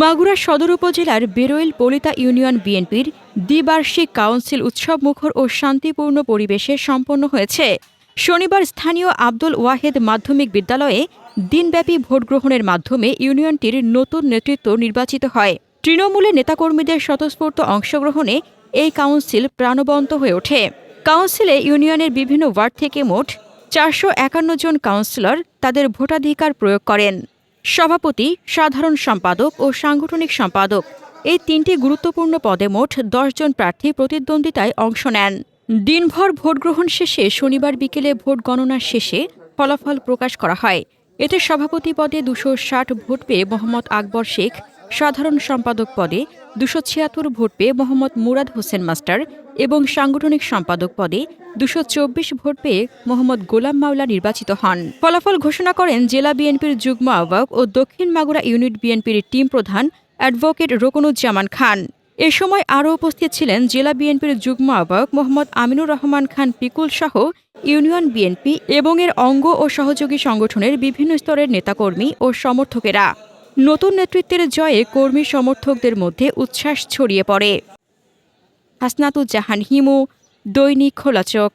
মাগুরা সদর উপজেলার বেরোইল পলিতা ইউনিয়ন বিএনপির দ্বিবার্ষিক কাউন্সিল উৎসব মুখর ও শান্তিপূর্ণ পরিবেশে সম্পন্ন হয়েছে। শনিবার স্থানীয় আব্দুল ওয়াহেদ মাধ্যমিক বিদ্যালয়ে দিনব্যাপী ভোট গ্রহণের মাধ্যমে ইউনিয়নটির নতুন নেতৃত্ব নির্বাচিত হয়। তৃণমূলের নেতাকর্মীদের স্বতঃস্ফূর্ত অংশগ্রহণে এই কাউন্সিল প্রাণবন্ত হয়ে ওঠে। কাউন্সিলে ইউনিয়নের বিভিন্ন ওয়ার্ড থেকে মোট চারশো একান্ন জন কাউন্সিলর তাদের ভোটাধিকার প্রয়োগ করেন। সভাপতি, সাধারণ সম্পাদক ও সাংগঠনিক সম্পাদক। এই তিনটি গুরুত্বপূর্ণ পদে মোট দশজন প্রার্থী প্রতিদ্বন্দ্বিতায় অংশ নেন। দিনভর ভোট গ্রহণ শেষে শনিবার বিকেলে ভোট গণনা শেষে ফলাফল প্রকাশ করা হয়। এতে সভাপতি পদে দুশো ষাট ভোট পেয়ে মোহাম্মদ আকবর শেখ, সাধারণ সম্পাদক পদে দুশো ছিয়াত্তর ভোট পেয়ে মোহাম্মদ মুরাদ হোসেন মাস্টার এবং সাংগঠনিক সম্পাদক পদে দুশো চব্বিশ ভোট পেয়ে মোহাম্মদ গোলাম মাওলা নির্বাচিত হন। ফলাফল ঘোষণা করেন জেলা বিএনপির যুগ্ম আহ্বায়ক ও দক্ষিণ মাগুরা ইউনিট বিএনপির টিম প্রধান অ্যাডভোকেট রোকনুজ্জামান খান। এ সময় আরও উপস্থিত ছিলেন জেলা বিএনপির যুগ্ম আহ্বায়ক মোহাম্মদ আমিনুর রহমান খান পিকুল সহ ইউনিয়ন বিএনপি এবং এর অঙ্গ ও সহযোগী সংগঠনের বিভিন্ন স্তরের নেতাকর্মী ও সমর্থকেরা। নতুন নেতৃত্বের জয়ে কর্মী সমর্থকদের মধ্যে উচ্ছ্বাস ছড়িয়ে পড়ে। হাসনাতুজ্জাহান হিমু দৈনিক খোলাচোখ